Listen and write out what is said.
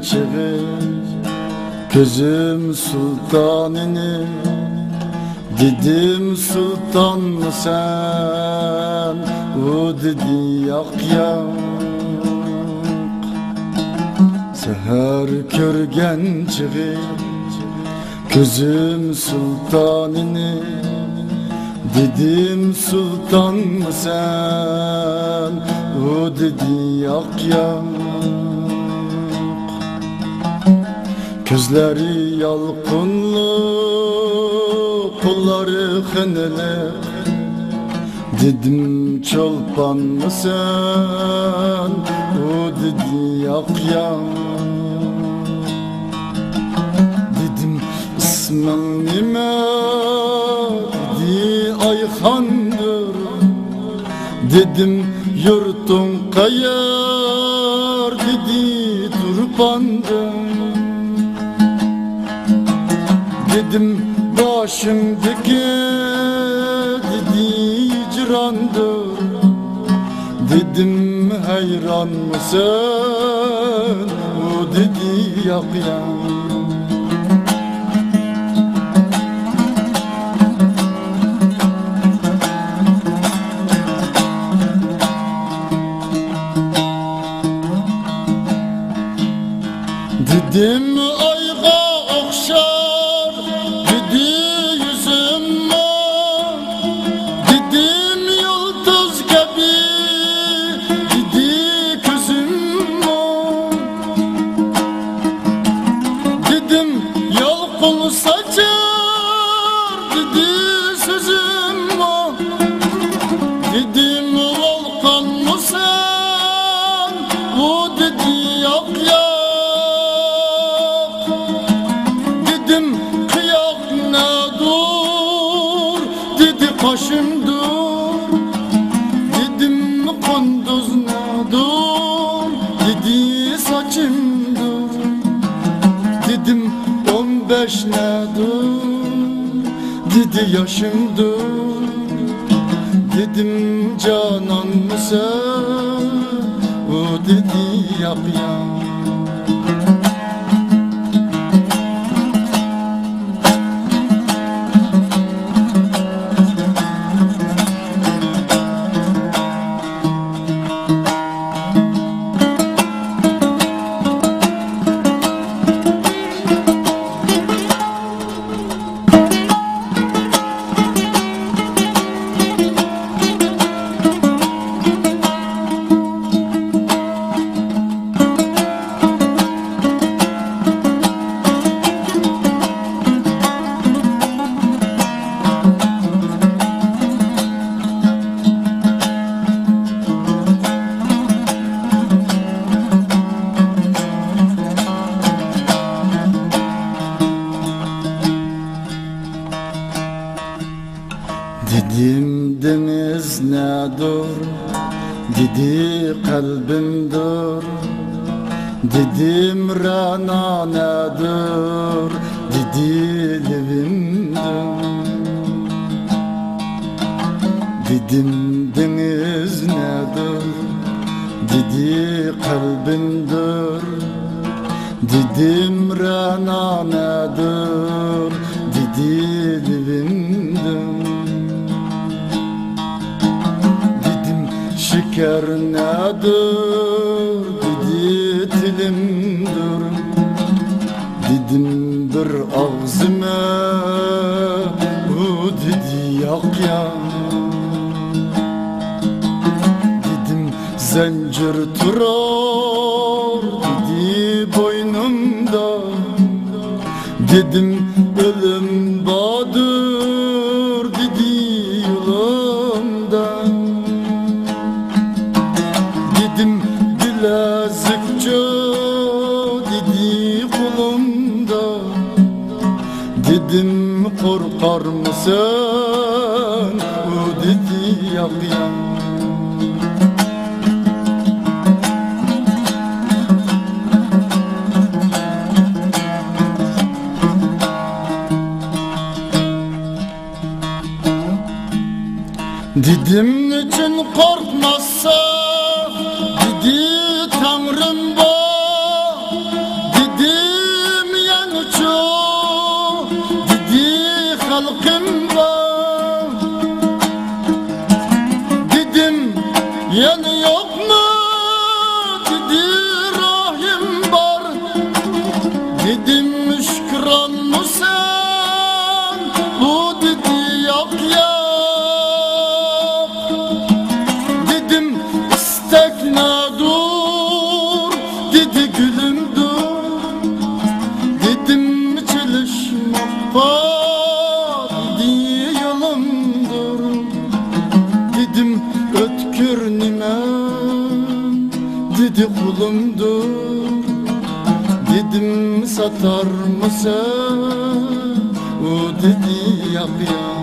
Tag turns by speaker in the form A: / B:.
A: çığı Gözüm sultanını. Dedim sultan mı sen? O dedi yak yak. Seher körgen çığı Gözüm sultanını Dedim sultan mı sen? O dedi yak yak Gözleri yalqınlı Kolları xınılı Dedim çolpan mı sen? O dedi yak yak Dedim ismin nime Dedi Ayhan'dır Dedim yurtun kayar Dedi turpandır. Dedim başımdaki Dedi hicrandır Dedim hayran mısın O dedi yak Dedim ayga okşar Dedi yüzüm var Dedim yıldız gibi Dedi gözüm var Dedim yalkın saçar Dedi sözüm var Dedim volkan mı sen Bu dedi on beş ne dur Dedi yaşım dur. Dedim canan mısın O dedi yap yap dur. Dedi kalbim dur. Dedim rana ne dur Dedi levim dur. Dedim deniz ne dur Dedi kalbim dur. Dedim rana ne dur Dedi levim şeker nedir? Dedi dilimdir Dedim bir ağzıma. O dedi yak yak Dedim zincir turar Dedi boynumda. Dedim ölüm korkar mısın? O dedi yak yak Dedim için korkmazsa rahim var. Dedim yanı yok mu? Dedi rahim var. Dedim müşkran mı sen? Bu dedi yok ya. Dedim istekna dur ötkür nime dedi kulumdur Dedim satar mısın? O dedi yap ya